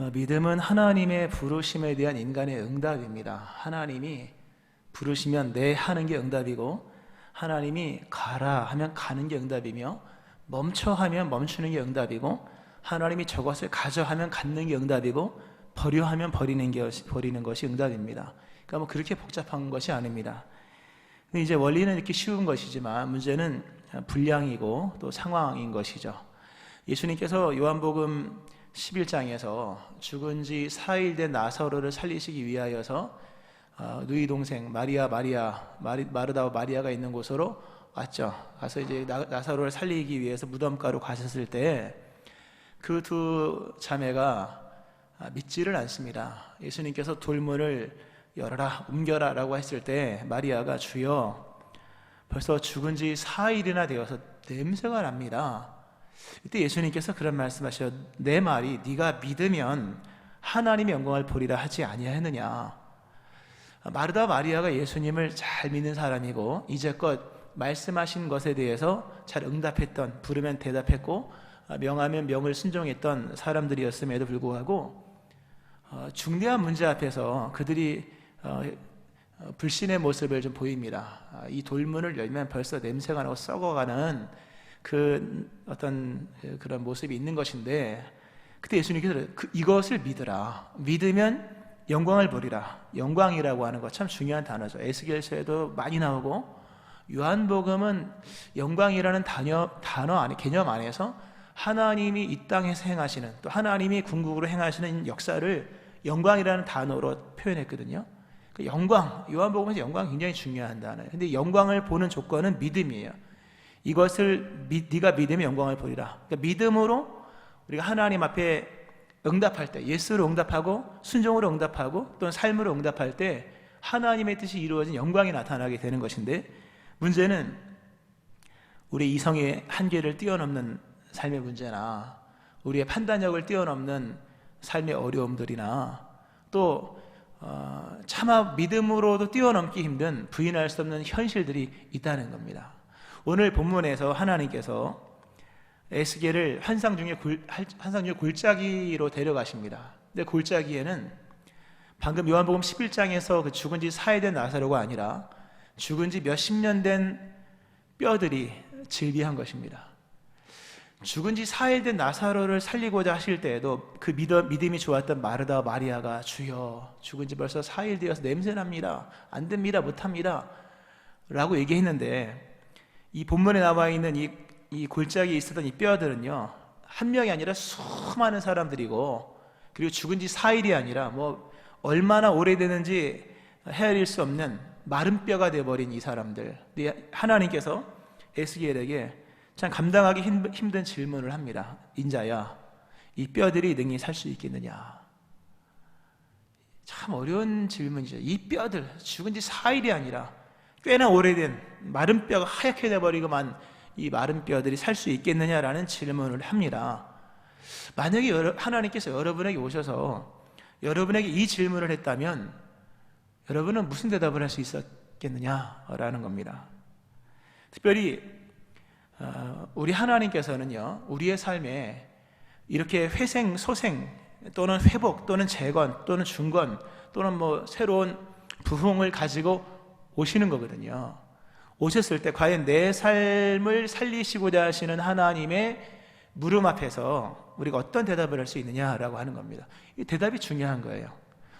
어, 믿음은 하나님의 부르심에 대한 인간의 응답입니다. 하나님이 부르시면 내 하는 게 응답이고 하나님이 가라 하면 가는 게 응답이며 멈춰 하면 멈추는 게 응답이고 하나님이 저것을 가져 하면 갖는 게 응답이고 버려 하면 버리는 게 버리는 것이 응답입니다. 그러니까 뭐 그렇게 복잡한 것이 아닙니다. 근데 이제 원리는 이렇게 쉬운 것이지만 문제는 분량이고 또 상황인 것이죠. 예수님께서 요한복음 11장에서 죽은 지 4일 된 나사로를 살리시기 위하여서 어, 누이 동생 마리아 마리아 마리, 마르다와 마리아가 있는 곳으로 왔죠. 가서 이제 나, 나사로를 살리기 위해서 무덤가로 가셨을 때 그 두 자매가 아, 믿지를 않습니다. 예수님께서 돌문을 열어라 옮겨라라고 했을 때 마리아가 주여 벌써 죽은 지 4일이나 되어서 냄새가 납니다. 이때 예수님께서 그런 말씀하셔 내 말이 네가 믿으면 하나님의 영광을 보리라 하지 아니하느냐 마르다 마리아가 예수님을 잘 믿는 사람이고 이제껏 말씀하신 것에 대해서 잘 응답했던 부르면 대답했고 명하면 명을 순종했던 사람들이었음에도 불구하고 어, 중대한 문제 앞에서 그들이 어, 어, 불신의 모습을 좀 보입니다. 아, 이 돌문을 열면 벌써 냄새가 나고 썩어가는 그 어떤 그런 모습이 있는 것인데 그때 예수님께서 그 이것을 믿으라. 믿으면 영광을 보리라. 영광이라고 하는 것 참 중요한 단어죠. 에스겔서에도 많이 나오고 요한복음은 영광이라는 단어, 단어 안에 개념 안에서 하나님이 이 땅에서 행하시는 또 하나님이 궁극으로 행하시는 역사를 영광이라는 단어로 표현했거든요. 그 영광 요한복음에서 영광 굉장히 중요한 단어예요. 근데 영광을 보는 조건은 믿음이에요. 이것을 미, 네가 믿으면 영광을 보리라. 그러니까 믿음으로 우리가 하나님 앞에 응답할 때 예수로 응답하고 순종으로 응답하고 또는 삶으로 응답할 때 하나님의 뜻이 이루어진 영광이 나타나게 되는 것인데 문제는 우리 이성의 한계를 뛰어넘는 삶의 문제나 우리의 판단력을 뛰어넘는 삶의 어려움들이나 또 어, 차마 믿음으로도 뛰어넘기 힘든 부인할 수 없는 현실들이 있다는 겁니다. 오늘 본문에서 하나님께서 에스겔을 환상 중에 골, 환상 중에 골짜기로 데려가십니다. 근데 골짜기에는 방금 요한복음 11장에서 그 죽은 지 4일 된 나사로가 아니라 죽은 지 몇십 년 된 뼈들이 즐비한 것입니다. 죽은 지 4일 된 나사로를 살리고자 하실 때에도 그 믿음, 믿음이 좋았던 마르다 마리아가 주여 죽은 지 벌써 4일 되어서 냄새납니다. 안 됩니다. 못합니다. 라고 얘기했는데 이 본문에 나와 있는 이, 이 골짜기에 있었던 이 뼈들은요 한 명이 아니라 수많은 사람들이고 그리고 죽은 지 4일이 아니라 뭐 얼마나 오래되는지 헤아릴 수 없는 마른 뼈가 되어버린 이 사람들 하나님께서 에스겔에게 참 감당하기 힘든 질문을 합니다. 인자야, 이 뼈들이 능히 살 수 있겠느냐? 참 어려운 질문이죠. 이 뼈들, 죽은 지 4일이 아니라 꽤나 오래된 마른 뼈가 하얗게 돼버리고만 이 마른 뼈들이 살 수 있겠느냐라는 질문을 합니다. 만약에 하나님께서 여러분에게 오셔서 여러분에게 이 질문을 했다면 여러분은 무슨 대답을 할 수 있었겠느냐라는 겁니다. 특별히 어, 우리 하나님께서는요, 우리의 삶에 이렇게 회생, 소생, 또는 회복, 또는 재건, 또는 중건, 또는 뭐 새로운 부흥을 가지고 오시는 거거든요. 오셨을 때 과연 내 삶을 살리시고자 하시는 하나님의 물음 앞에서 우리가 어떤 대답을 할 수 있느냐라고 하는 겁니다. 이 대답이 중요한 거예요.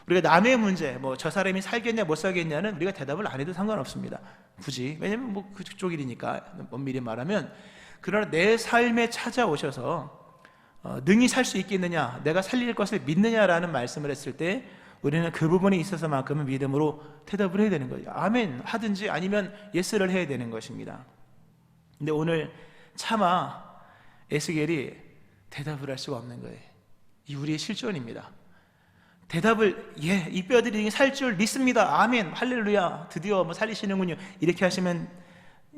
우리가 남의 문제, 뭐 저 사람이 살겠냐 못 살겠냐는 우리가 대답을 안 해도 상관없습니다. 굳이 왜냐면 뭐 그쪽 일이니까 엄밀히 말하면 그러나 내 삶에 찾아오셔서 어, 능히 살 수 있겠느냐, 내가 살릴 것을 믿느냐라는 말씀을 했을 때 우리는 그 부분에 있어서만큼은 믿음으로 대답을 해야 되는 거예요. 아멘 하든지 아니면 예스를 해야 되는 것입니다. 근데 오늘 차마 에스겔이 대답을 할 수가 없는 거예요. 이 우리의 실존입니다. 대답을 예, 이 뼈들이 살 줄 믿습니다. 아멘. 할렐루야. 드디어 뭐 살리시는군요. 이렇게 하시면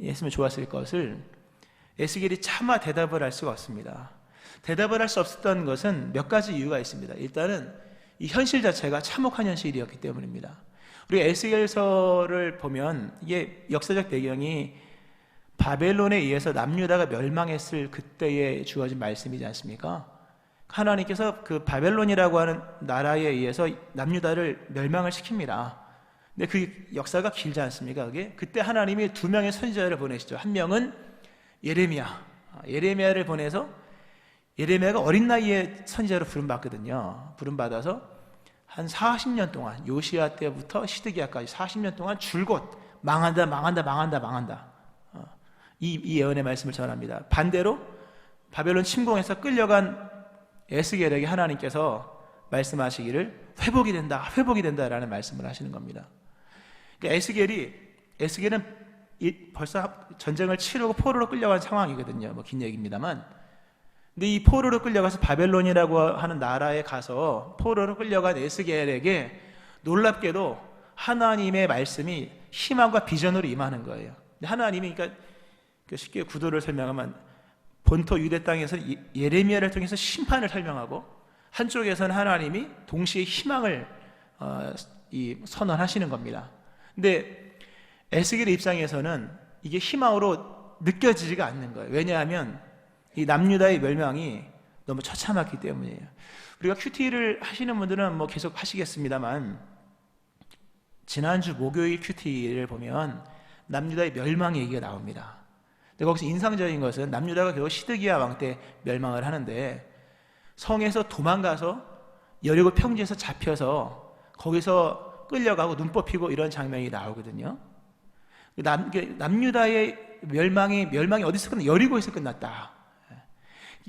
했으면 좋았을 것을 에스겔이 차마 대답을 할 수가 없습니다. 대답을 할 수 없었던 것은 몇 가지 이유가 있습니다. 일단은 이 현실 자체가 참혹한 현실이었기 때문입니다. 우리 에스겔서를 보면 이게 역사적 배경이 바벨론에 의해서 남유다가 멸망했을 그때에 주어진 말씀이지 않습니까? 하나님께서 그 바벨론이라고 하는 나라에 의해서 남유다를 멸망을 시킵니다. 근데 그 역사가 길지 않습니까? 그게 그때 하나님이 두 명의 선지자를 보내시죠. 한 명은 예레미야. 아, 예레미야를 보내서 예레미야가 어린 나이에 선지자로 부름 받거든요. 부름 받아서 한 40년 동안 요시야 때부터 시드기야까지 40년 동안 줄곧 망한다, 망한다, 망한다, 망한다. 어, 이, 이 예언의 말씀을 전합니다. 반대로 바벨론 침공해서 끌려간 에스겔에게 하나님께서 말씀하시기를 회복이 된다, 회복이 된다라는 말씀을 하시는 겁니다. 그러니까 에스겔이 에스겔은 이- 벌써 전쟁을 치르고 포로로 끌려간 상황이거든요. 뭐 긴 얘기입니다만. 근데 이 포로로 끌려가서 바벨론이라고 하는 나라에 가서 포로로 끌려간 에스겔에게 놀랍게도 하나님의 말씀이 희망과 비전으로 임하는 거예요. 하나님이 그러니까 그 쉽게 구도를 설명하면 본토 유대 땅에서 이- 예레미야를 통해서 심판을 설명하고 한쪽에서는 하나님이 동시에 희망을 어, 이 선언하시는 겁니다. 근데 에스겔의 입장에서는 이게 희망으로 느껴지지가 않는 거예요. 왜냐하면 이 남유다의 멸망이 너무 처참했기 때문이에요. 우리가 큐티를 하시는 분들은 뭐 계속 하시겠습니다만 지난주 목요일 큐티를 보면 남유다의 멸망 얘기가 나옵니다. 근데 거기서 인상적인 것은 남유다가 결국 시드기야 왕 때 멸망을 하는데 성에서 도망가서 여리고 평지에서 잡혀서 거기서 끌려가고 눈 뽑히고 이런 장면이 나오거든요. 남, 이게 남유다의 멸망이 멸망이 어디서 끝나? 여리고에서 끝났다.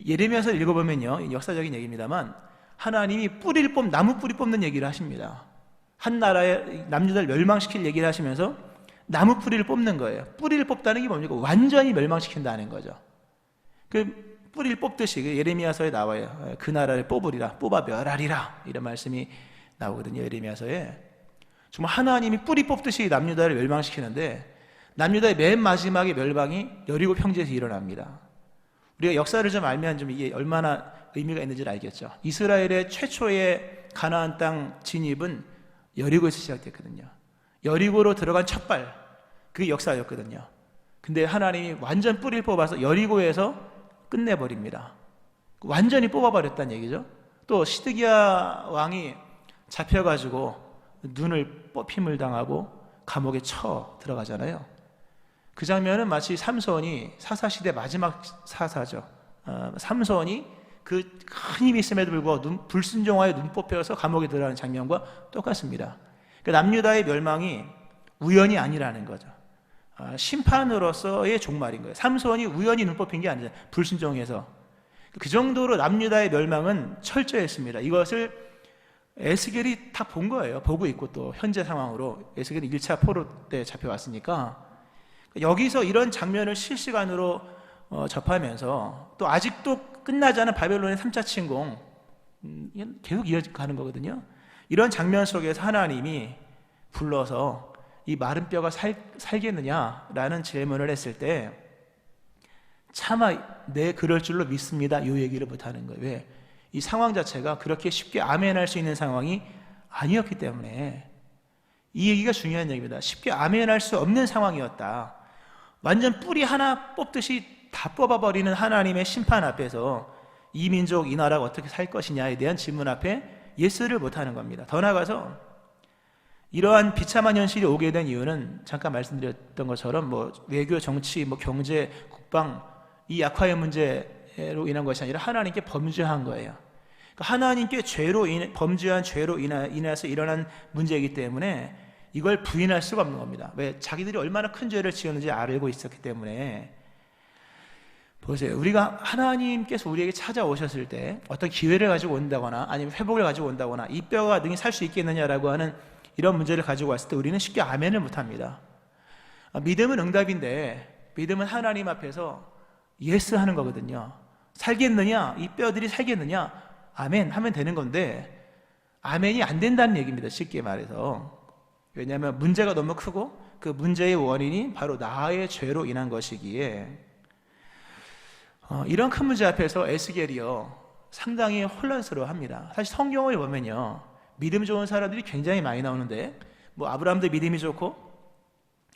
예레미야서 읽어보면요 역사적인 얘기입니다만 하나님이 뿌리를 뽑 나무 뿌리 뽑는 얘기를 하십니다. 한 나라의 남유다를 멸망시킬 얘기를 하시면서 나무 뿌리를 뽑는 거예요. 뿌리를 뽑다는 게 뭡니까? 완전히 멸망시킨다는 거죠. 그 뿌리를 뽑듯이 그 예레미야서에 나와요. 그 나라를 뽑으리라, 뽑아 멸하리라 이런 말씀이 나오거든요. 예레미야서에 정말 하나님이 뿌리 뽑듯이 남유다를 멸망시키는데 남유다의 맨 마지막에 멸망이 여리고 평지에서 일어납니다. 우리가 역사를 좀 알면 좀 이게 얼마나 의미가 있는지를 알겠죠. 이스라엘의 최초의 가나안 땅 진입은 여리고에서 시작됐거든요. 여리고로 들어간 첫발 그게 역사였거든요. 근데 하나님이 완전 뿌리를 뽑아서 여리고에서 끝내버립니다. 완전히 뽑아버렸다는 얘기죠. 또 시드기야 왕이 잡혀가지고 눈을 뽑힘을 당하고 감옥에 쳐 들어가잖아요. 그 장면은 마치 삼손이 사사시대 마지막 사사죠. 어, 삼손이 그 큰 힘이 있음에도 불구하고 눈, 불순종하여 눈 뽑혀서 감옥에 들어가는 장면과 똑같습니다. 그 남유다의 멸망이 우연이 아니라는 거죠. 아, 심판으로서의 종말인 거예요. 삼손이 우연히 눈 뽑힌 게 아니라 불순종해서 그 정도로 남유다의 멸망은 철저했습니다. 이것을 에스겔이 다 본 거예요. 보고 있고 또 현재 상황으로 에스겔이 1차 포로 때 잡혀왔으니까 여기서 이런 장면을 실시간으로 어, 접하면서 또 아직도 끝나지 않은 바벨론의 3차 침공 음, 계속 이어가는 거거든요. 이런 장면 속에서 하나님이 불러서 이 마른 뼈가 살, 살겠느냐라는 질문을 했을 때 차마 네 그럴 줄로 믿습니다. 요 얘기를 못 하는 거예요. 왜? 이 상황 자체가 그렇게 쉽게 아멘할 수 있는 상황이 아니었기 때문에 이 얘기가 중요한 얘기입니다. 쉽게 아멘할 수 없는 상황이었다. 완전 뿌리 하나 뽑듯이 다 뽑아버리는 하나님의 심판 앞에서 이 민족, 이 나라가 어떻게 살 것이냐에 대한 질문 앞에 예스를 못하는 겁니다. 더 나아가서 이러한 비참한 현실이 오게 된 이유는 잠깐 말씀드렸던 것처럼 뭐 외교, 정치, 뭐 경제, 국방 이 약화의 문제로 인한 것이 아니라 하나님께 범죄한 거예요. 그러니까 하나님께 죄로 인해, 범죄한 죄로 인하, 인해서 일어난 문제이기 때문에 이걸 부인할 수가 없는 겁니다. 왜? 자기들이 얼마나 큰 죄를 지었는지 알고 있었기 때문에 보세요. 우리가 하나님께서 우리에게 찾아오셨을 때 어떤 기회를 가지고 온다거나 아니면 회복을 가지고 온다거나 이 뼈가 능히 살 수 있겠느냐라고 하는 이런 문제를 가지고 왔을 때 우리는 쉽게 아멘을 못합니다. 아, 믿음은 응답인데 믿음은 하나님 앞에서 예스 하는 거거든요. 살겠느냐? 이 뼈들이 살겠느냐? 아멘 하면 되는 건데 아멘이 안 된다는 얘기입니다. 쉽게 말해서. 왜냐하면 문제가 너무 크고 그 문제의 원인이 바로 나의 죄로 인한 것이기에 어, 이런 큰 문제 앞에서 에스겔이요 상당히 혼란스러워합니다. 사실 성경을 보면요 믿음 좋은 사람들이 굉장히 많이 나오는데 뭐 아브라함도 믿음이 좋고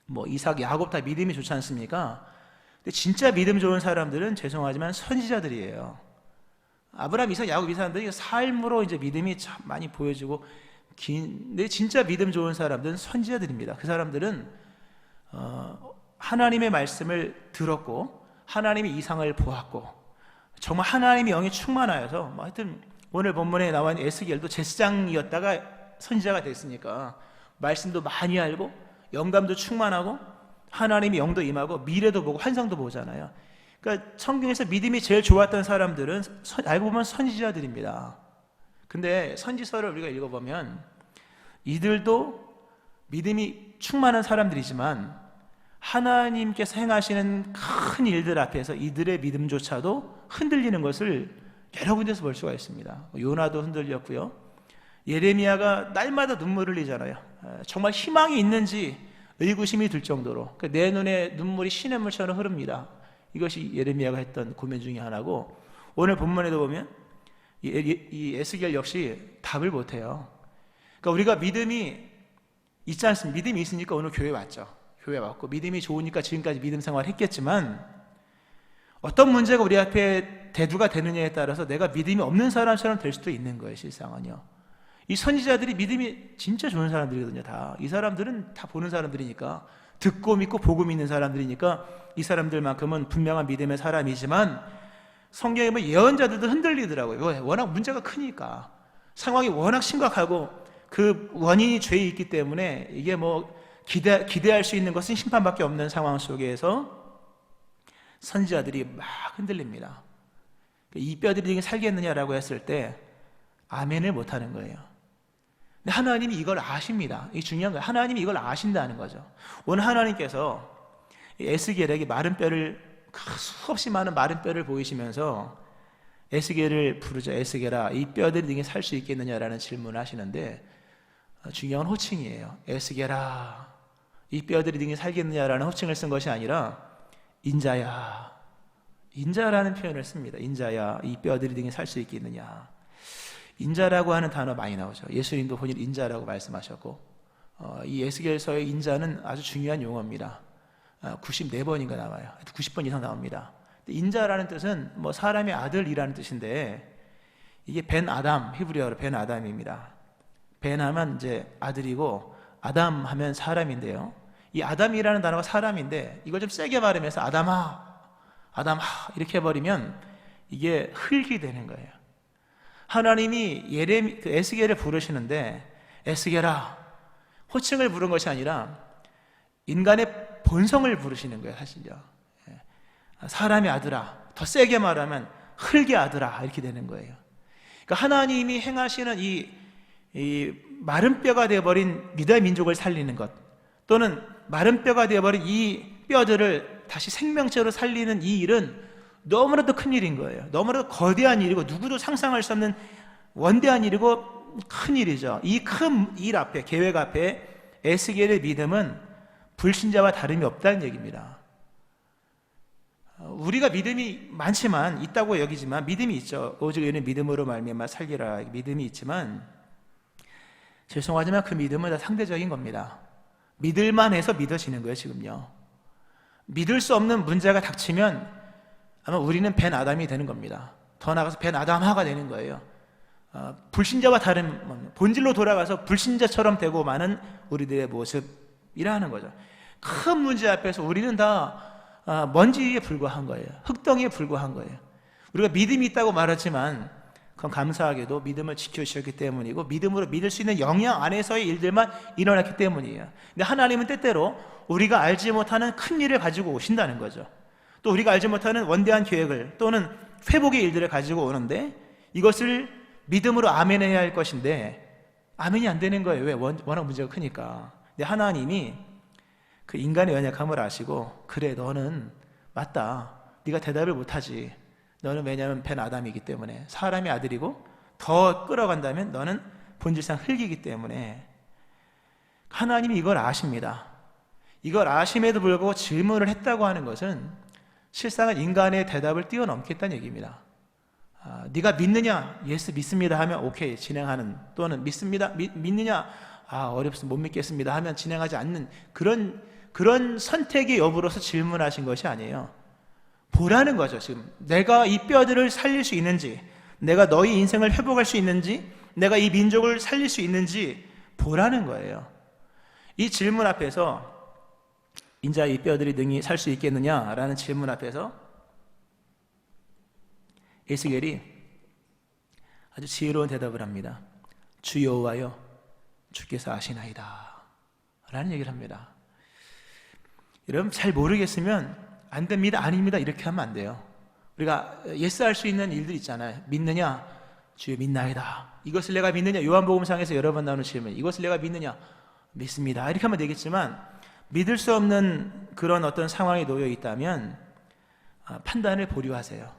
뭐 이삭, 야곱 다 믿음이 좋지 않습니까? 근데 진짜 믿음 좋은 사람들은 죄송하지만 선지자들이에요. 아브라함, 이삭, 야곱 이 사람들이 삶으로 이제 믿음이 참 많이 보여지고 긴, 내 진짜 믿음 좋은 사람들은 선지자들입니다. 그 사람들은 어, 하나님의 말씀을 들었고 하나님의 이상을 보았고 정말 하나님의 영이 충만하여서 뭐 하여튼 오늘 본문에 나와 있는 에스겔도 제사장이었다가 선지자가 됐으니까 말씀도 많이 알고 영감도 충만하고 하나님의 영도 임하고 미래도 보고 환상도 보잖아요. 그러니까 성경에서 믿음이 제일 좋았던 사람들은 선- 알고 보면 선지자들입니다. 근데 선지서를 우리가 읽어보면 이들도 믿음이 충만한 사람들이지만 하나님께서 행하시는 큰 일들 앞에서 이들의 믿음조차도 흔들리는 것을 여러 군데서 볼 수가 있습니다. 요나도 흔들렸고요. 예레미야가 날마다 눈물을 흘리잖아요. 에, 정말 희망이 있는지 의구심이 들 정도로 그내 눈에 눈물이 시냇물처럼 흐릅니다. 이것이 예레미야가 했던 고민 중에 하나고 오늘 본문에도 보면 이, 에스겔 역시 답을 못해요. 그러니까 우리가 믿음이 있지 않습니까? 믿음이 있으니까 오늘 교회 왔죠. 교회 왔고 믿음이 좋으니까 지금까지 믿음 생활을 했겠지만 어떤 문제가 우리 앞에 대두가 되느냐에 따라서 내가 믿음이 없는 사람처럼 될 수도 있는 거예요, 실상은요. 이 선지자들이 믿음이 진짜 좋은 사람들이거든요, 다. 이 사람들은 다 보는 사람들이니까 듣고 믿고 보고 믿는 사람들이니까 이 사람들만큼은 분명한 믿음의 사람이지만 성경에 보면 예언자들도 흔들리더라고요. 왜? 워낙 문제가 크니까. 상황이 워낙 심각하고 그 원인이 죄에 있기 때문에 이게 뭐 기대, 기대할 수 있는 것은 심판밖에 없는 상황 속에서 선지자들이 막 흔들립니다. 이 뼈들이 살겠느냐라고 했을 때 아멘을 못 하는 거예요. 근데 하나님이 이걸 아십니다. 이게 중요한 거예요. 하나님이 이걸 아신다는 거죠. 오늘 하나님께서 이 에스겔에게 마른 뼈를 수없이 많은 마른 뼈를 보이시면서 에스겔을 부르죠. 에스겔아, 이 뼈들이 등에 살수 있겠느냐라는 질문을 하시는데 어, 중요한 호칭이에요. 에스겔아, 이 뼈들이 등에 살겠느냐라는 호칭을 쓴 것이 아니라 인자야, 인자라는 표현을 씁니다. 인자야, 이 뼈들이 등에 살수 있겠느냐. 인자라고 하는 단어 많이 나오죠. 예수님도 본인 인자라고 말씀하셨고, 어, 이 에스겔서의 인자는 아주 중요한 용어입니다. 아, 94번인가 나와요. 90번 이상 나옵니다. 인자라는 뜻은 뭐 사람의 아들이라는 뜻인데 이게 벤 아담 히브리어로 벤 아담입니다. 벤 하면 이제 아들이고 아담 하면 사람인데요. 이 아담이라는 단어가 사람인데 이걸 좀 세게 발음해서 아담아 아담아 이렇게 해버리면 이게 흙이 되는 거예요. 하나님이 예레미 그 에스겔을 부르시는데 에스겔아 호칭을 부른 것이 아니라 인간의 본성을 부르시는 거예요, 사실요. 예. 사람의 아들아, 더 세게 말하면 흙의 아들아 이렇게 되는 거예요. 그러니까 하나님이 행하시는 이, 이 마른 뼈가 되어버린 유다 민족을 살리는 것, 또는 마른 뼈가 되어버린 이 뼈들을 다시 생명체로 살리는 이 일은 너무나도 큰 일인 거예요. 너무나도 거대한 일이고 누구도 상상할 수 없는 원대한 일이고 큰 일이죠. 이 큰 일 앞에 계획 앞에 에스겔의 믿음은 불신자와 다름이 없다는 얘기입니다. 어, 우리가 믿음이 많지만 있다고 여기지만 믿음이 있죠. 오직 이는 믿음으로 말미암아 살리라 믿음이 있지만 죄송하지만 그 믿음은 다 상대적인 겁니다. 믿을만 해서 믿어지는 거예요, 지금요. 믿을 수 없는 문제가 닥치면 아마 우리는 벤 아담이 되는 겁니다. 더 나아가서 벤 아담화가 되는 거예요. 어, 불신자와 다른 본질로 돌아가서 불신자처럼 되고 마는 우리들의 모습 이라는 거죠. 큰 문제 앞에서 우리는 다 어, 먼지에 불과한 거예요. 흙덩이에 불과한 거예요. 우리가 믿음이 있다고 말하지만 그건 감사하게도 믿음을 지켜주셨기 때문이고 믿음으로 믿을 수 있는 영향 안에서의 일들만 일어났기 때문이에요. 근데 하나님은 때때로 우리가 알지 못하는 큰 일을 가지고 오신다는 거죠. 또 우리가 알지 못하는 원대한 계획을 또는 회복의 일들을 가지고 오는데 이것을 믿음으로 아멘해야 할 것인데 아멘이 안 되는 거예요. 왜? 원- 워낙 문제가 크니까. 근데 하나님이 그 인간의 연약함을 아시고 그래 너는 맞다. 네가 대답을 못하지. 너는 왜냐하면 벤 아담이기 때문에 사람의 아들이고 더 끌어간다면 너는 본질상 흙이기 때문에 하나님이 이걸 아십니다. 이걸 아심에도 불구하고 질문을 했다고 하는 것은 실상은 인간의 대답을 뛰어넘겠다는 얘기입니다. 아, 네가 믿느냐? 예수 믿습니다 하면 오케이 진행하는 또는 믿습니다 믿, 믿느냐? 아 어렵습니다 못 믿겠습니다 하면 진행하지 않는 그런 그런 선택의 여부로서 질문하신 것이 아니에요. 보라는 거죠 지금 내가 이 뼈들을 살릴 수 있는지 내가 너희 인생을 회복할 수 있는지, 내가 이 민족을 살릴 수 있는지 보라는 거예요. 이 질문 앞에서 인자 이 뼈들이 능히 살 수 있겠느냐라는 질문 앞에서 에스겔이 아주 지혜로운 대답을 합니다. 주 여호와여 주께서 아시나이다. 라는 얘기를 합니다. 여러분 잘 모르겠으면 안 됩니다. 아닙니다. 이렇게 하면 안 돼요. 우리가 예스 할 수 있는 일들 있잖아요. 믿느냐? 주여 믿나이다. 이것을 내가 믿느냐? 요한복음상에서 여러 번 나오는 질문. 이것을 내가 믿느냐? 믿습니다. 이렇게 하면 되겠지만 믿을 수 없는 그런 어떤 상황에 놓여 있다면 아, 판단을 보류하세요.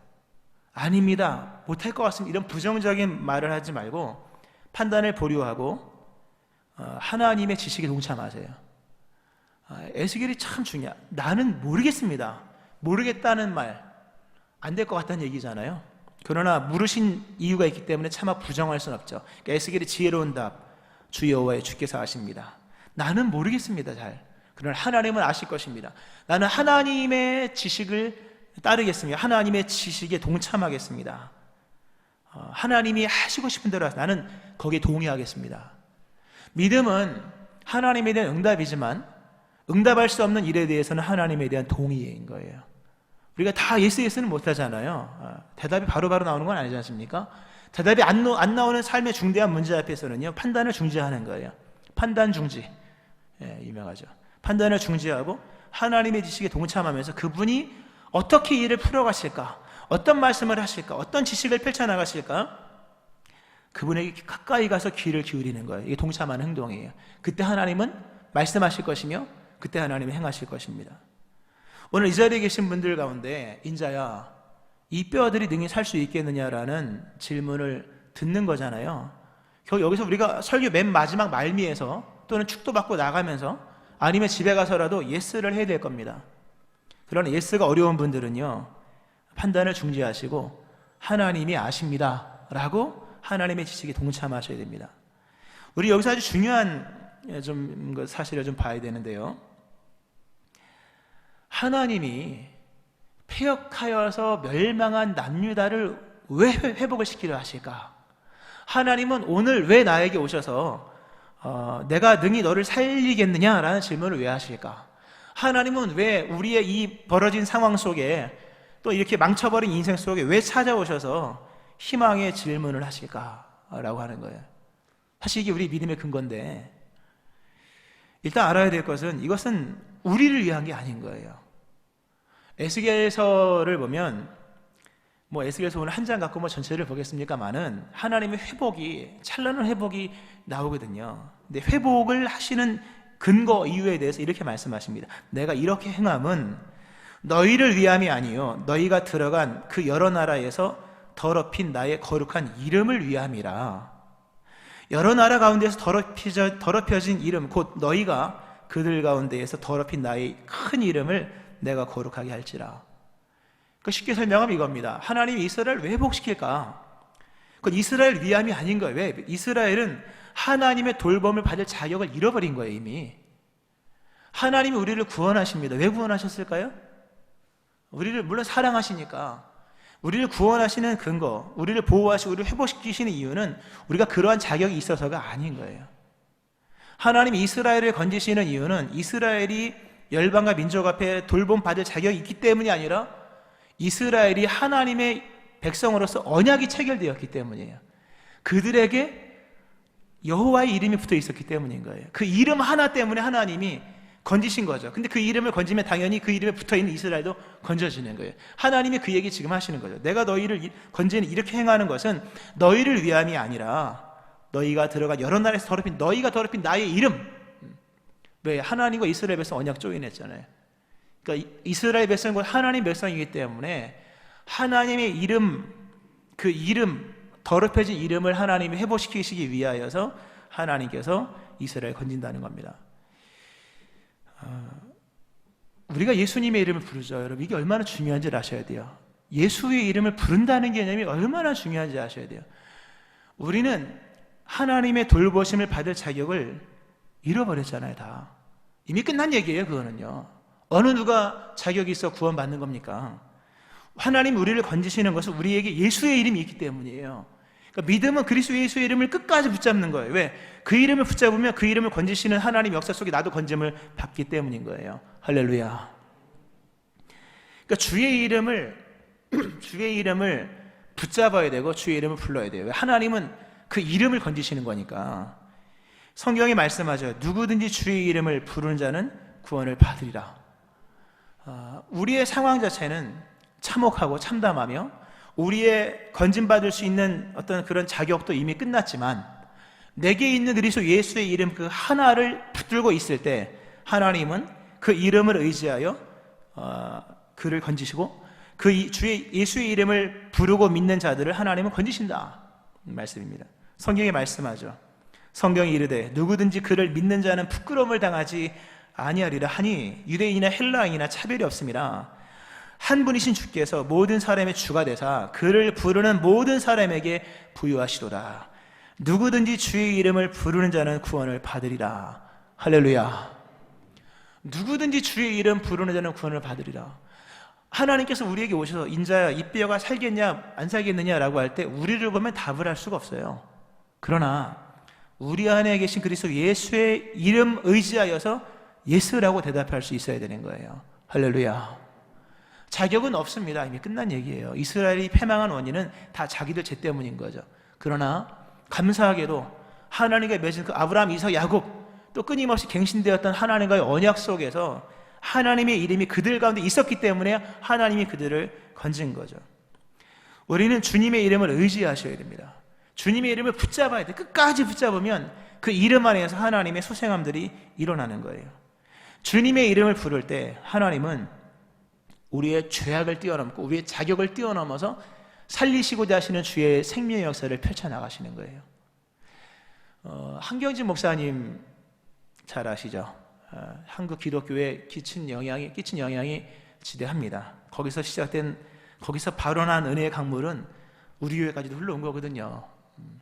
아닙니다. 못할 것 같습니다. 이런 부정적인 말을 하지 말고 판단을 보류하고 어, 하나님의 지식에 동참하세요. 아, 에스겔이 참 중요해. 나는 모르겠습니다. 모르겠다는 말 안 될 것 같다는 얘기잖아요. 그러나 물으신 이유가 있기 때문에 차마 부정할 수는 없죠. 그러니까 에스겔이 지혜로운 답, 주 여호와의 주께서 아십니다. 나는 모르겠습니다. 잘. 그러나 하나님은 아실 것입니다. 나는 하나님의 지식을 따르겠습니다. 하나님의 지식에 동참하겠습니다. 어, 하나님이 하시고 싶은 대로 나는 거기에 동의하겠습니다. 믿음은 하나님에 대한 응답이지만 응답할 수 없는 일에 대해서는 하나님에 대한 동의인 거예요. 우리가 다 예스 예스는 못하잖아요. 아, 대답이 바로바로 바로 나오는 건 아니지 않습니까? 대답이 안, 안, 나오는 삶의 중대한 문제 앞에서는요, 판단을 중지하는 거예요. 판단 중지. 예, 유명하죠. 판단을 중지하고 하나님의 지식에 동참하면서 그분이 어떻게 일을 풀어가실까? 어떤 말씀을 하실까? 어떤 지식을 펼쳐나가실까? 그분에게 가까이 가서 귀를 기울이는 거예요. 이게 동참하는 행동이에요. 그때 하나님은 말씀하실 것이며 그때 하나님은 행하실 것입니다. 오늘 이 자리에 계신 분들 가운데 인자야 이 뼈들이 능히 살 수 있겠느냐라는 질문을 듣는 거잖아요. 결국 여기서 우리가 설교 맨 마지막 말미에서 또는 축도 받고 나가면서 아니면 집에 가서라도 예스를 해야 될 겁니다. 그러나 예스가 어려운 분들은요 판단을 중지하시고 하나님이 아십니다 라고 하나님의 지식에 동참하셔야 됩니다. 우리 여기서 아주 중요한 좀그 사실을 좀 봐야 되는데요. 하나님이 폐역하여서 멸망한 남유다를 왜 회복을 시키려 하실까? 하나님은 오늘 왜 나에게 오셔서 어, 내가 능히 너를 살리겠느냐라는 질문을 왜 하실까? 하나님은 왜 우리의 이 벌어진 상황 속에 또 이렇게 망쳐버린 인생 속에 왜 찾아오셔서 희망의 질문을 하실까라고 하는 거예요. 사실 이게 우리 믿음의 근거인데 일단 알아야 될 것은 이것은 우리를 위한 게 아닌 거예요. 에스겔서를 보면 뭐 에스겔서 오늘 한 장 갖고 뭐 전체를 보겠습니까만은 하나님의 회복이 찬란한 회복이 나오거든요. 근데 회복을 하시는 근거 이유에 대해서 이렇게 말씀하십니다. 내가 이렇게 행함은 너희를 위함이 아니요 너희가 들어간 그 여러 나라에서 더럽힌 나의 거룩한 이름을 위함이라. 여러 나라 가운데서 더럽혀져, 더럽혀진 이름, 곧 너희가 그들 가운데에서 더럽힌 나의 큰 이름을 내가 거룩하게 할지라. 그 쉽게 설명하면 이겁니다. 하나님이 이스라엘을 왜 회복시킬까? 그건 이스라엘 위함이 아닌 거예요. 왜? 이스라엘은 하나님의 돌봄을 받을 자격을 잃어버린 거예요, 이미. 하나님이 우리를 구원하십니다. 왜 구원하셨을까요? 우리를 물론 사랑하시니까 우리를 구원하시는 근거, 우리를 보호하시고 우리를 회복시키시는 이유는 우리가 그러한 자격이 있어서가 아닌 거예요. 하나님이 이스라엘을 건지시는 이유는 이스라엘이 열방과 민족 앞에 돌봄 받을 자격이 있기 때문이 아니라 이스라엘이 하나님의 백성으로서 언약이 체결되었기 때문이에요. 그들에게 여호와의 이름이 붙어 있었기 때문인 거예요. 그 이름 하나 때문에 하나님이 건지신 거죠. 근데 그 이름을 건지면 당연히 그 이름에 붙어 있는 이스라엘도 건져지는 거예요. 하나님이 그 얘기 지금 하시는 거죠. 내가 너희를 건지는 이렇게 행하는 것은 너희를 위함이 아니라 너희가 들어간 여러 나라에서 더럽힌 너희가 더럽힌 나의 이름. 왜 하나님과 이스라엘 백성 언약 조인했잖아요. 그러니까 이스라엘 백성은 하나님 백성이기 때문에 하나님의 이름 그 이름 더럽혀진 이름을 하나님이 회복시키시기 위하여서 하나님께서 이스라엘 건진다는 겁니다. 어, 우리가 예수님의 이름을 부르죠. 여러분, 이게 얼마나 중요한지 아셔야 돼요. 예수의 이름을 부른다는 개념이 얼마나 중요한지 아셔야 돼요. 우리는 하나님의 돌보심을 받을 자격을 잃어버렸잖아요, 다. 이미 끝난 얘기예요, 그거는요. 어느 누가 자격이 있어 구원받는 겁니까? 하나님 우리를 건지시는 것은 우리에게 예수의 이름이 있기 때문이에요. 그러니까 믿음은 그리스도 예수의 이름을 끝까지 붙잡는 거예요. 왜? 그 이름을 붙잡으면 그 이름을 건지시는 하나님 역사 속에 나도 건짐을 받기 때문인 거예요. 할렐루야. 그러니까 주의 이름을 주의 이름을 붙잡아야 되고 주의 이름을 불러야 돼요. 왜? 하나님은 그 이름을 건지시는 거니까. 성경이 말씀하죠. 누구든지 주의 이름을 부르는 자는 구원을 받으리라. 아, 우리의 상황 자체는 참혹하고 참담하며 우리의 건진받을 수 있는 어떤 그런 자격도 이미 끝났지만 내게 있는 그리스도 예수의 이름 그 하나를 붙들고 있을 때 하나님은 그 이름을 의지하여 어, 그를 건지시고 그 이- 주의 예수의 이름을 부르고 믿는 자들을 하나님은 건지신다 말씀입니다. 성경에 말씀하죠. 성경이 이르되 누구든지 그를 믿는 자는 부끄러움을 당하지 아니하리라 하니 유대인이나 헬라인이나 차별이 없습니다. 한 분이신 주께서 모든 사람의 주가 되사 그를 부르는 모든 사람에게 부유하시도다. 누구든지 주의 이름을 부르는 자는 구원을 받으리라. 할렐루야. 누구든지 주의 이름 부르는 자는 구원을 받으리라. 하나님께서 우리에게 오셔서 인자야 이 뼈가 살겠냐 안 살겠느냐라고 할 때 우리를 보면 답을 할 수가 없어요. 그러나 우리 안에 계신 그리스도 예수의 이름 의지하여서 예스라고 대답할 수 있어야 되는 거예요. 할렐루야. 자격은 없습니다. 이미 끝난 얘기예요. 이스라엘이 패망한 원인은 다 자기들 죄 때문인 거죠. 그러나 감사하게도 하나님과 맺은 그 아브라함, 이삭, 야곱 또 끊임없이 갱신되었던 하나님과의 언약 속에서 하나님의 이름이 그들 가운데 있었기 때문에 하나님이 그들을 건진 거죠. 우리는 주님의 이름을 의지하셔야 됩니다. 주님의 이름을 붙잡아야 돼. 끝까지 붙잡으면 그 이름 안에서 하나님의 소생함들이 일어나는 거예요. 주님의 이름을 부를 때 하나님은 우리의 죄악을 뛰어넘고 우리의 자격을 뛰어넘어서 살리시고자 하시는 주의 생명의 역사를 펼쳐나가시는 거예요. 어, 한경진 목사님 잘 아시죠? 어, 한국 기독교에 끼친 영향이 끼친 영향이 지대합니다. 거기서 시작된 거기서 발원한 은혜의 강물은 우리 교회까지도 흘러온 거거든요. 음,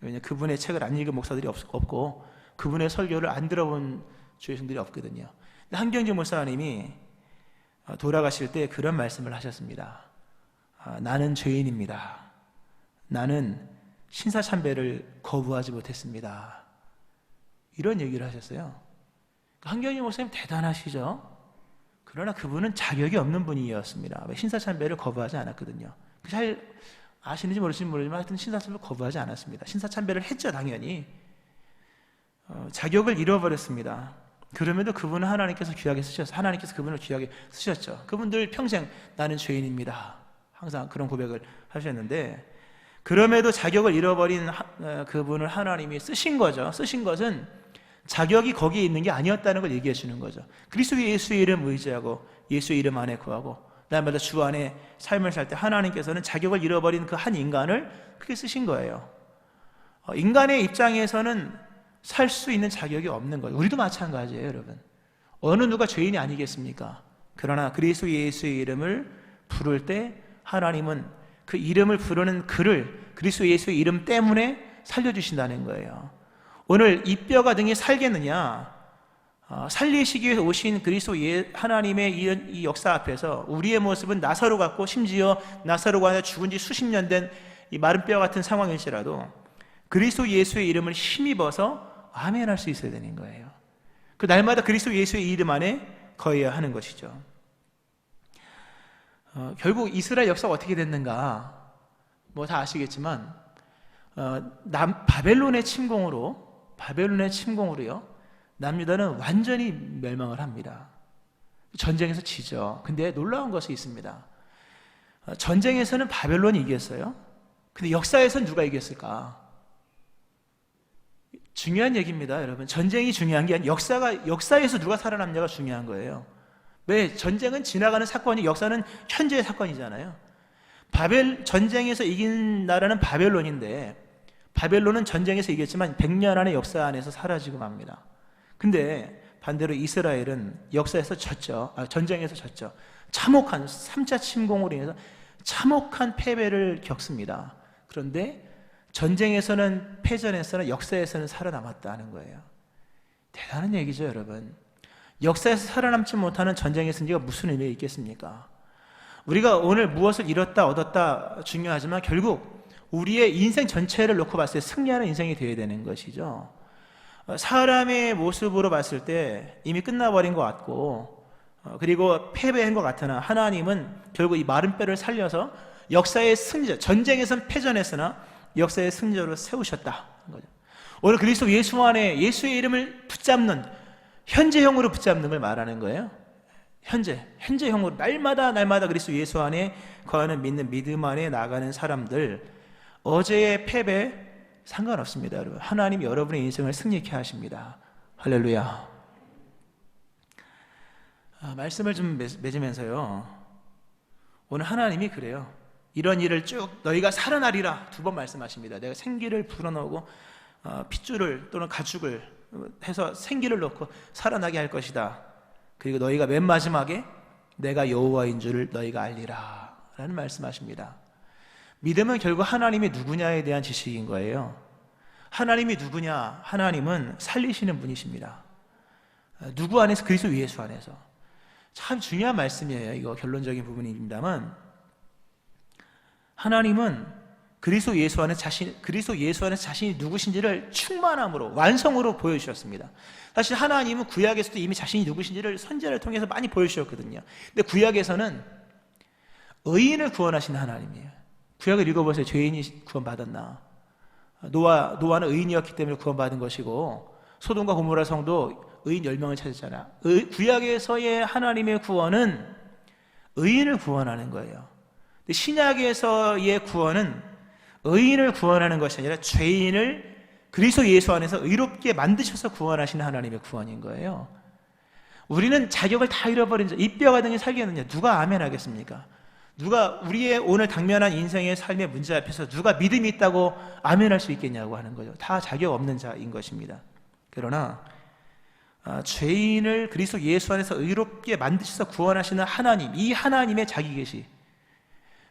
왜냐 그분의 책을 안 읽은 목사들이 없, 없고 그분의 설교를 안 들어본 주의생들이 없거든요. 한경진 목사님이 어, 돌아가실 때 그런 말씀을 하셨습니다. 아, 나는 죄인입니다. 나는 신사참배를 거부하지 못했습니다. 이런 얘기를 하셨어요. 한경희 목사님 대단하시죠? 그러나 그분은 자격이 없는 분이었습니다. 왜 신사참배를 거부하지 않았거든요. 잘 아시는지 모르시는지 모르지만 하여튼 신사참배를 거부하지 않았습니다. 신사참배를 했죠, 당연히. 어, 자격을 잃어버렸습니다. 그럼에도 그분은 하나님께서 귀하게 쓰셨어요. 하나님께서 그분을 귀하게 쓰셨죠. 그분들 평생 나는 죄인입니다. 항상 그런 고백을 하셨는데 그럼에도 자격을 잃어버린 하- 어, 그분을 하나님이 쓰신 거죠. 쓰신 것은 자격이 거기에 있는 게 아니었다는 걸 얘기해 주는 거죠. 그리스도 예수의 이름 의지하고 예수의 이름 안에 구하고 날마다 주 안에 삶을 살 때 하나님께서는 자격을 잃어버린 그 한 인간을 크게 쓰신 거예요. 어, 인간의 입장에서는 살 수 있는 자격이 없는 거예요. 우리도 마찬가지예요, 여러분. 어느 누가 죄인이 아니겠습니까? 그러나 그리스도 예수의 이름을 부를 때 하나님은 그 이름을 부르는 그를 그리스도 예수의 이름 때문에 살려주신다는 거예요. 오늘 이 뼈가 등이 살겠느냐? 어, 살리시기 위해서 오신 그리스도 예, 하나님의 이, 이 역사 앞에서 우리의 모습은 나사로 같고 심지어 나사로가 아니라 죽은 지 수십 년 된 이 마른 뼈 같은 상황일지라도 그리스도 예수의 이름을 힘입어서 아멘 할 수 있어야 되는 거예요. 그 날마다 그리스도 예수의 이름 안에 거해야 하는 것이죠. 어, 결국 이스라엘 역사가 어떻게 됐는가? 뭐 다 아시겠지만 어, 남 바벨론의 침공으로 바벨론의 침공으로요. 남유다는 완전히 멸망을 합니다. 전쟁에서 지죠. 근데 놀라운 것이 있습니다. 어, 전쟁에서는 바벨론이 이겼어요. 근데 역사에서는 누가 이겼을까? 중요한 얘기입니다, 여러분. 전쟁이 중요한 게 아니라 역사가 역사에서 누가 살아남냐가 중요한 거예요. 왜 전쟁은 지나가는 사건이 역사는 현재의 사건이잖아요. 바벨 전쟁에서 이긴 나라는 바벨론인데 바벨론은 전쟁에서 이겼지만 100년 안의 역사 안에서 사라지고 맙니다. 근데 반대로 이스라엘은 역사에서 졌죠. 아, 전쟁에서 졌죠. 참혹한 3차 침공으로 인해서 참혹한 패배를 겪습니다. 그런데 전쟁에서는 패전에서는 역사에서는 살아남았다는 거예요. 대단한 얘기죠, 여러분. 역사에서 살아남지 못하는 전쟁의 승리가 무슨 의미가 있겠습니까? 우리가 오늘 무엇을 잃었다 얻었다 중요하지만 결국 우리의 인생 전체를 놓고 봤을 때 승리하는 인생이 되어야 되는 것이죠. 어, 사람의 모습으로 봤을 때 이미 끝나버린 것 같고 어, 그리고 패배한 것 같으나 하나님은 결국 이 마른 뼈를 살려서 역사의 승리자 전쟁에선 패전했으나 역사의 승리자로 세우셨다. 오늘 그리스도 예수 안에 예수의 이름을 붙잡는 현재형으로 붙잡는 걸 말하는 거예요. 현재, 현재형으로 날마다 날마다 그리스도 예수 안에 거하는 믿는 믿음 안에 나가는 사람들 어제의 패배 상관없습니다, 여러분. 하나님 여러분의 인생을 승리케 하십니다. 할렐루야. 아, 말씀을 좀 맺- 맺으면서요. 오늘 하나님이 그래요. 이런 일을 쭉 너희가 살아나리라 두 번 말씀하십니다. 내가 생기를 불어넣고 어, 핏줄을 또는 가죽을 해서 생기를 넣고 살아나게 할 것이다. 그리고 너희가 맨 마지막에 내가 여호와인 줄을 너희가 알리라 라는 말씀하십니다. 믿음은 결국 하나님이 누구냐에 대한 지식인 거예요. 하나님이 누구냐? 하나님은 살리시는 분이십니다. 누구 안에서? 그리스도 예수 안에서. 참 중요한 말씀이에요. 이거 결론적인 부분입니다만 하나님은 그리스도 예수 안에 자신 그리스도 예수 안에 자신이 누구신지를 충만함으로 완성으로 보여주셨습니다. 사실 하나님은 구약에서도 이미 자신이 누구신지를 선지자를 통해서 많이 보여주셨거든요. 근데 구약에서는 의인을 구원하신 하나님이에요. 구약을 읽어보세요. 죄인이 구원받았나? 노아 노아는 의인이었기 때문에 구원받은 것이고 소돔과 고모라 성도 의인 10명을 찾았잖아. 의- 구약에서의 하나님의 구원은 의인을 구원하는 거예요. 신약에서의 구원은 의인을 구원하는 것이 아니라 죄인을 그리스도 예수 안에서 의롭게 만드셔서 구원하시는 하나님의 구원인 거예요. 우리는 자격을 다 잃어버린 자, 이 뼈가 등에 살겠느냐? 누가 아멘 하겠습니까? 누가 우리의 오늘 당면한 인생의 삶의 문제 앞에서 누가 믿음이 있다고 아멘할 수 있겠냐고 하는 거죠. 다 자격 없는 자인 것입니다. 그러나 아, 죄인을 그리스도 예수 안에서 의롭게 만드셔서 구원하시는 하나님, 이 하나님의 자기 계시,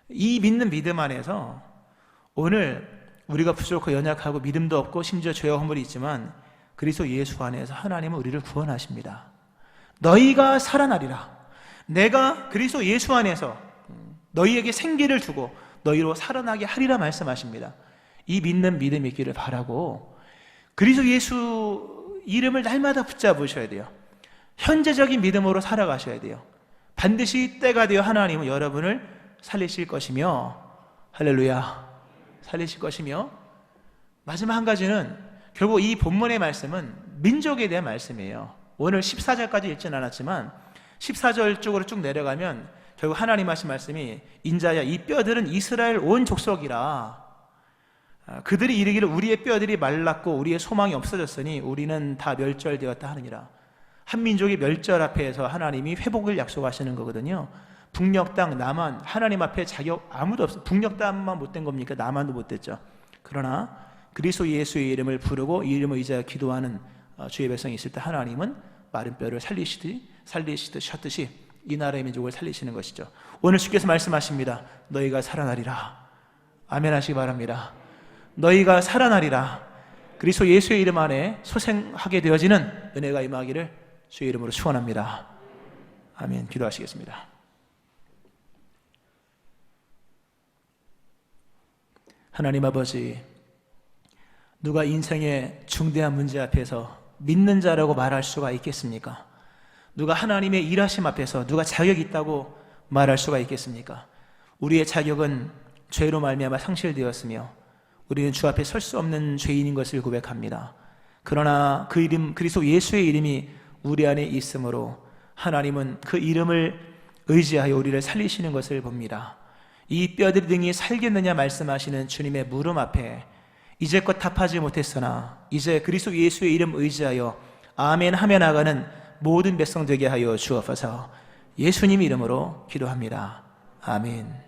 이 믿는 믿음 안에서 오늘 우리가 부족하고 연약하고 믿음도 없고 심지어 죄와 허물이 있지만 그리스도 예수 안에서 하나님은 우리를 구원하십니다. 너희가 살아나리라. 내가 그리스도 예수 안에서 너희에게 생기를 주고 너희로 살아나게 하리라 말씀하십니다. 이 믿는 믿음이 있기를 바라고 그리스도 예수 이름을 날마다 붙잡으셔야 돼요. 현재적인 믿음으로 살아가셔야 돼요. 반드시 때가 되어 하나님은 여러분을 살리실 것이며 할렐루야 살리실 것이며 마지막 한 가지는 결국 이 본문의 말씀은 민족에 대한 말씀이에요. 오늘 14절까지 읽진 않았지만 14절 쪽으로 쭉 내려가면 결국 하나님 하신 말씀이 인자야 이 뼈들은 이스라엘 온 족속이라. 아, 그들이 이르기를 우리의 뼈들이 말랐고 우리의 소망이 없어졌으니 우리는 다 멸절되었다 하느니라. 한 민족이 멸절 앞에서 하나님이 회복을 약속하시는 거거든요 북녘 땅 남한 하나님 앞에 자격 아무도 없어 북녘 땅만 못된 겁니까 남한도 못됐죠 그러나 그리스도 예수의 이름을 부르고 이 이름을 의지하여 기도하는 어, 주의 백성이 있을 때 하나님은 마른 뼈를 살리시듯이 살리시듯이 이 나라의 민족을 살리시는 것이죠. 오늘 주께서 말씀하십니다. 너희가 살아나리라. 아멘 하시기 바랍니다. 너희가 살아나리라. 그리스도 예수의 이름 안에 소생하게 되어지는 은혜가 임하기를 주의 이름으로 축원합니다. 아멘. 기도하시겠습니다. 하나님 아버지 누가 인생의 중대한 문제 앞에서 믿는 자라고 말할 수가 있겠습니까? 누가 하나님의 일하심 앞에서 누가 자격이 있다고 말할 수가 있겠습니까? 우리의 자격은 죄로 말미암아 상실되었으며 우리는 주 앞에 설 수 없는 죄인인 것을 고백합니다. 그러나 그 이름 그리스도 예수의 이름이 우리 안에 있으므로 하나님은 그 이름을 의지하여 우리를 살리시는 것을 봅니다. 이 뼈들 등이 살겠느냐 말씀하시는 주님의 물음 앞에 이제껏 답하지 못했으나 이제 그리스도 예수의 이름 의지하여 아멘 하며 나가는 모든 백성 되게 하여 주옵소서. 예수님 이름으로 기도합니다. 아멘.